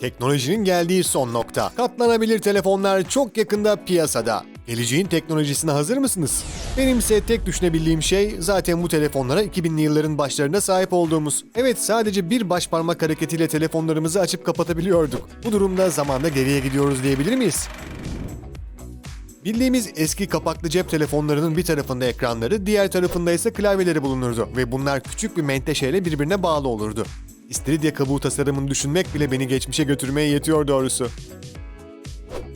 Teknolojinin geldiği son nokta. Katlanabilir telefonlar çok yakında piyasada. Geleceğin teknolojisine hazır mısınız? Benimse tek düşünebildiğim şey zaten bu telefonlara 2000'li yılların başlarında sahip olduğumuz. Evet sadece bir baş parmak hareketiyle telefonlarımızı açıp kapatabiliyorduk. Bu durumda zamanda geriye gidiyoruz diyebilir miyiz? Bildiğimiz eski kapaklı cep telefonlarının bir tarafında ekranları, diğer tarafında ise klavyeleri bulunurdu ve bunlar küçük bir menteşeyle birbirine bağlı olurdu. İstiridye kabuğu tasarımını düşünmek bile beni geçmişe götürmeye yetiyor doğrusu.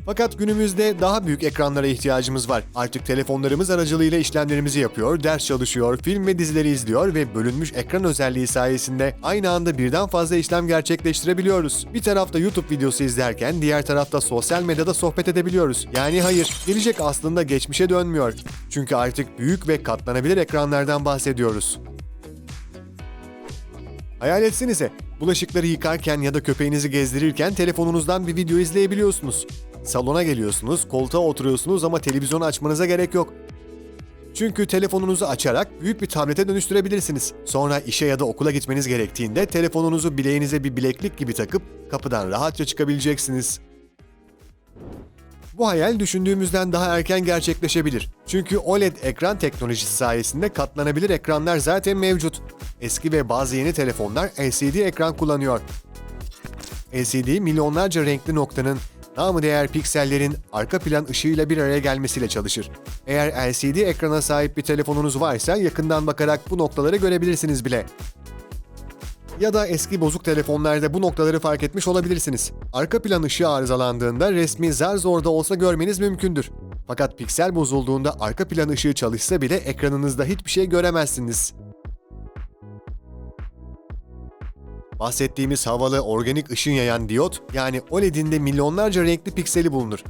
Fakat günümüzde daha büyük ekranlara ihtiyacımız var. Artık telefonlarımız aracılığıyla işlemlerimizi yapıyor, ders çalışıyor, film ve dizileri izliyor ve bölünmüş ekran özelliği sayesinde aynı anda birden fazla işlem gerçekleştirebiliyoruz. Bir tarafta YouTube videosu izlerken diğer tarafta sosyal medyada sohbet edebiliyoruz. Yani hayır, gelecek aslında geçmişe dönmüyor. Çünkü artık büyük ve katlanabilir ekranlardan bahsediyoruz. Hayal etsenize, bulaşıkları yıkarken ya da köpeğinizi gezdirirken telefonunuzdan bir video izleyebiliyorsunuz. Salona geliyorsunuz, koltuğa oturuyorsunuz ama televizyonu açmanıza gerek yok. Çünkü telefonunuzu açarak büyük bir tablete dönüştürebilirsiniz. Sonra işe ya da okula gitmeniz gerektiğinde telefonunuzu bileğinize bir bileklik gibi takıp kapıdan rahatça çıkabileceksiniz. Bu hayal düşündüğümüzden daha erken gerçekleşebilir. Çünkü OLED ekran teknolojisi sayesinde katlanabilir ekranlar zaten mevcut. Eski ve bazı yeni telefonlar LCD ekran kullanıyor. LCD milyonlarca renkli noktanın, namı değer piksellerin arka plan ışığıyla bir araya gelmesiyle çalışır. Eğer LCD ekrana sahip bir telefonunuz varsa yakından bakarak bu noktaları görebilirsiniz bile. Ya da eski bozuk telefonlarda bu noktaları fark etmiş olabilirsiniz. Arka plan ışığı arızalandığında resmi zar zor da olsa görmeniz mümkündür. Fakat piksel bozulduğunda arka plan ışığı çalışsa bile ekranınızda hiçbir şey göremezsiniz. Bahsettiğimiz havalı organik ışın yayan diyot yani OLED'in de milyonlarca renkli pikseli bulunur.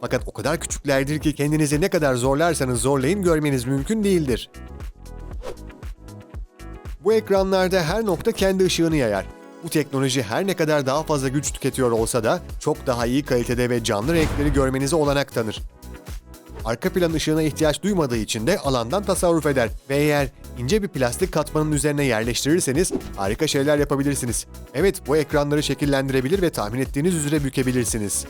Fakat o kadar küçüklerdir ki kendinizi ne kadar zorlarsanız zorlayın görmeniz mümkün değildir. Bu ekranlarda her nokta kendi ışığını yayar. Bu teknoloji her ne kadar daha fazla güç tüketiyor olsa da çok daha iyi kalitede ve canlı renkleri görmenize olanak tanır. Arka plan ışığına ihtiyaç duymadığı için de alandan tasarruf eder ve eğer ince bir plastik katmanın üzerine yerleştirirseniz harika şeyler yapabilirsiniz. Evet bu ekranları şekillendirebilir ve tahmin ettiğiniz üzere bükebilirsiniz.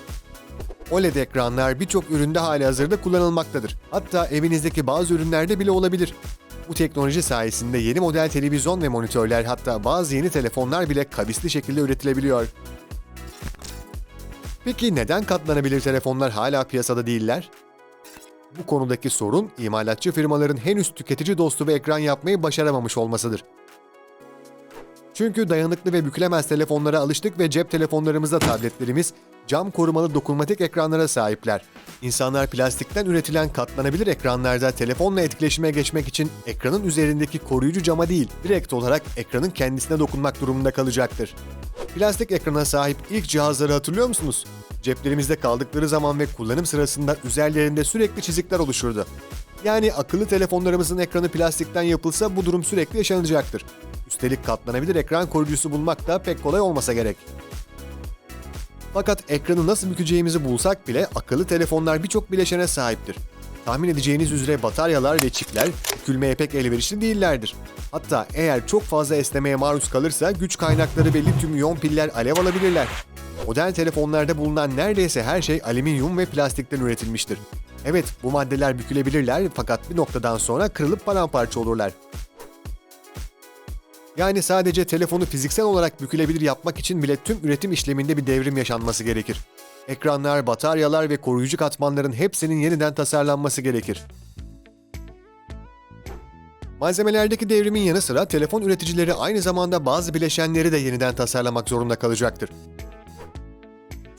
OLED ekranlar birçok üründe hali hazırda kullanılmaktadır. Hatta evinizdeki bazı ürünlerde bile olabilir. Bu teknoloji sayesinde yeni model televizyon ve monitörler hatta bazı yeni telefonlar bile kavisli şekilde üretilebiliyor. Peki neden katlanabilir telefonlar hala piyasada değiller? Bu konudaki sorun imalatçı firmaların henüz tüketici dostu bir ekran yapmayı başaramamış olmasıdır. Çünkü dayanıklı ve bükülemez telefonlara alıştık ve cep telefonlarımızda tabletlerimiz cam korumalı dokunmatik ekranlara sahipler. İnsanlar plastikten üretilen katlanabilir ekranlarda telefonla etkileşime geçmek için ekranın üzerindeki koruyucu cama değil, direkt olarak ekranın kendisine dokunmak durumunda kalacaktır. Plastik ekrana sahip ilk cihazları hatırlıyor musunuz? Ceplerimizde kaldıkları zaman ve kullanım sırasında üzerlerinde sürekli çizikler oluşurdu. Yani akıllı telefonlarımızın ekranı plastikten yapılsa bu durum sürekli yaşanacaktır. Üstelik katlanabilir ekran koruyucusu bulmak da pek kolay olmasa gerek. Fakat ekranı nasıl bükeceğimizi bulsak bile akıllı telefonlar birçok bileşene sahiptir. Tahmin edeceğiniz üzere bataryalar ve çipler bükülmeye pek elverişli değillerdir. Hatta eğer çok fazla esnemeye maruz kalırsa güç kaynakları ve lityum iyon piller alev alabilirler. Modern telefonlarda bulunan neredeyse her şey alüminyum ve plastikten üretilmiştir. Evet bu maddeler bükülebilirler fakat bir noktadan sonra kırılıp paramparça olurlar. Yani sadece telefonu fiziksel olarak bükülebilir yapmak için bile tüm üretim işleminde bir devrim yaşanması gerekir. Ekranlar, bataryalar ve koruyucu katmanların hepsinin yeniden tasarlanması gerekir. Malzemelerdeki devrimin yanı sıra telefon üreticileri aynı zamanda bazı bileşenleri de yeniden tasarlamak zorunda kalacaktır.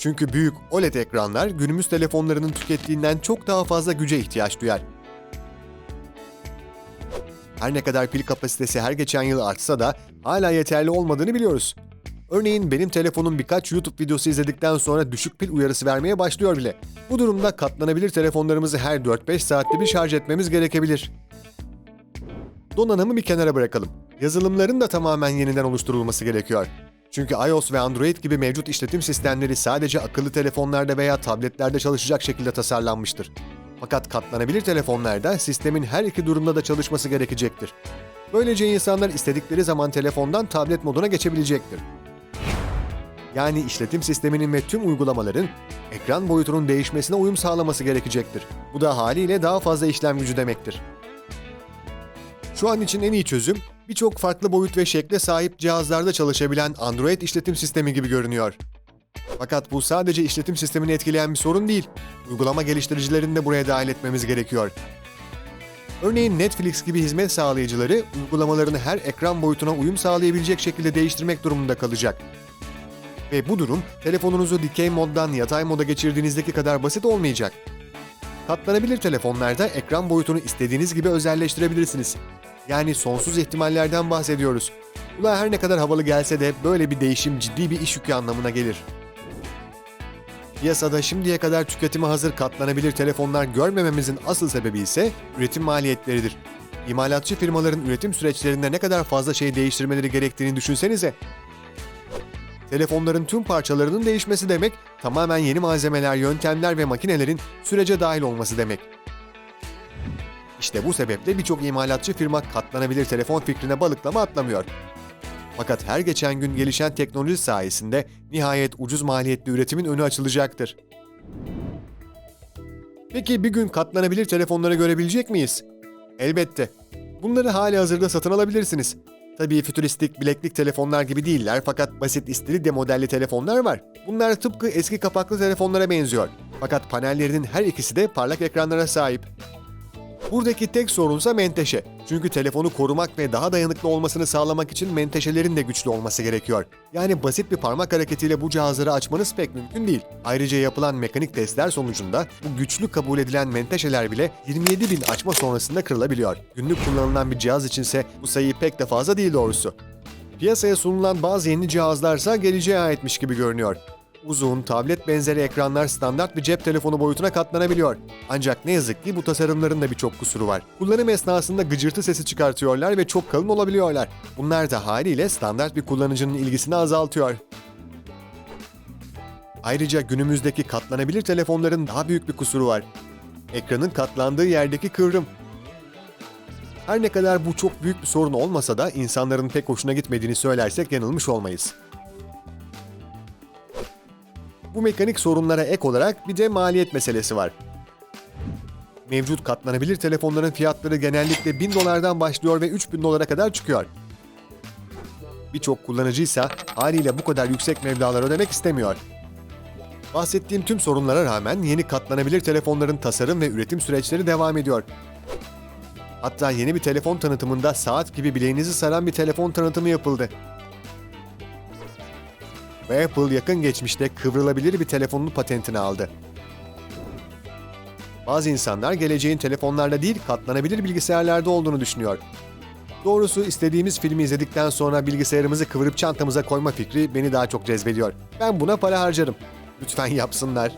Çünkü büyük OLED ekranlar günümüz telefonlarının tükettiğinden çok daha fazla güce ihtiyaç duyar. Her ne kadar pil kapasitesi her geçen yıl artsa da hala yeterli olmadığını biliyoruz. Örneğin benim telefonum birkaç YouTube videosu izledikten sonra düşük pil uyarısı vermeye başlıyor bile. Bu durumda katlanabilir telefonlarımızı her 4-5 saatte bir şarj etmemiz gerekebilir. Donanımı bir kenara bırakalım. Yazılımların da tamamen yeniden oluşturulması gerekiyor. Çünkü iOS ve Android gibi mevcut işletim sistemleri sadece akıllı telefonlarda veya tabletlerde çalışacak şekilde tasarlanmıştır. Fakat katlanabilir telefonlarda sistemin her iki durumda da çalışması gerekecektir. Böylece insanlar istedikleri zaman telefondan tablet moduna geçebilecektir. Yani işletim sisteminin ve tüm uygulamaların ekran boyutunun değişmesine uyum sağlaması gerekecektir. Bu da haliyle daha fazla işlem gücü demektir. Şu an için en iyi çözüm birçok farklı boyut ve şekle sahip cihazlarda çalışabilen Android işletim sistemi gibi görünüyor. Fakat bu sadece işletim sistemini etkileyen bir sorun değil. Uygulama geliştiricilerini de buraya dahil etmemiz gerekiyor. Örneğin Netflix gibi hizmet sağlayıcıları uygulamalarını her ekran boyutuna uyum sağlayabilecek şekilde değiştirmek durumunda kalacak. Ve bu durum telefonunuzu dikey moddan yatay moda geçirdiğinizdeki kadar basit olmayacak. Katlanabilir telefonlarda ekran boyutunu istediğiniz gibi özelleştirebilirsiniz. Yani sonsuz ihtimallerden bahsediyoruz. Kulağa her ne kadar havalı gelse de böyle bir değişim ciddi bir iş yükü anlamına gelir. Piyasada şimdiye kadar tüketime hazır katlanabilir telefonlar görmememizin asıl sebebi ise üretim maliyetleridir. İmalatçı firmaların üretim süreçlerinde ne kadar fazla şey değiştirmeleri gerektiğini düşünsenize. Telefonların tüm parçalarının değişmesi demek, tamamen yeni malzemeler, yöntemler ve makinelerin sürece dahil olması demek. İşte bu sebeple birçok imalatçı firma katlanabilir telefon fikrine balıklama atlamıyor. Fakat her geçen gün gelişen teknoloji sayesinde nihayet ucuz maliyetli üretimin önü açılacaktır. Peki bir gün katlanabilir telefonları görebilecek miyiz? Elbette. Bunları hali hazırda satın alabilirsiniz. Tabii fütüristik bileklik telefonlar gibi değiller fakat basit istiridye modelli telefonlar var. Bunlar tıpkı eski kapaklı telefonlara benziyor. Fakat panellerinin her ikisi de parlak ekranlara sahip. Buradaki tek sorunsa menteşe. Çünkü telefonu korumak ve daha dayanıklı olmasını sağlamak için menteşelerin de güçlü olması gerekiyor. Yani basit bir parmak hareketiyle bu cihazları açmanız pek mümkün değil. Ayrıca yapılan mekanik testler sonucunda bu güçlü kabul edilen menteşeler bile 27 bin açma sonrasında kırılabiliyor. Günlük kullanılan bir cihaz içinse bu sayı pek de fazla değil doğrusu. Piyasaya sunulan bazı yeni cihazlarsa geleceğe aitmiş gibi görünüyor. Uzun, tablet benzeri ekranlar standart bir cep telefonu boyutuna katlanabiliyor. Ancak ne yazık ki bu tasarımların da birçok kusuru var. Kullanım esnasında gıcırtı sesi çıkartıyorlar ve çok kalın olabiliyorlar. Bunlar da haliyle standart bir kullanıcının ilgisini azaltıyor. Ayrıca günümüzdeki katlanabilir telefonların daha büyük bir kusuru var. Ekranın katlandığı yerdeki kıvrım. Her ne kadar bu çok büyük bir sorun olmasa da insanların pek hoşuna gitmediğini söylersek yanılmış olmayız. Bu mekanik sorunlara ek olarak bir de maliyet meselesi var. Mevcut katlanabilir telefonların fiyatları genellikle 1000 dolardan başlıyor ve 3000 dolara kadar çıkıyor. Birçok kullanıcıysa haliyle bu kadar yüksek meblağlar ödemek istemiyor. Bahsettiğim tüm sorunlara rağmen yeni katlanabilir telefonların tasarım ve üretim süreçleri devam ediyor. Hatta yeni bir telefon tanıtımında saat gibi bileğinizi saran bir telefon tanıtımı yapıldı ve Apple yakın geçmişte kıvrılabilir bir telefonun patentini aldı. Bazı insanlar geleceğin telefonlarda değil katlanabilir bilgisayarlarda olduğunu düşünüyor. Doğrusu istediğimiz filmi izledikten sonra bilgisayarımızı kıvırıp çantamıza koyma fikri beni daha çok cezbediyor. Ben buna para harcarım. Lütfen yapsınlar.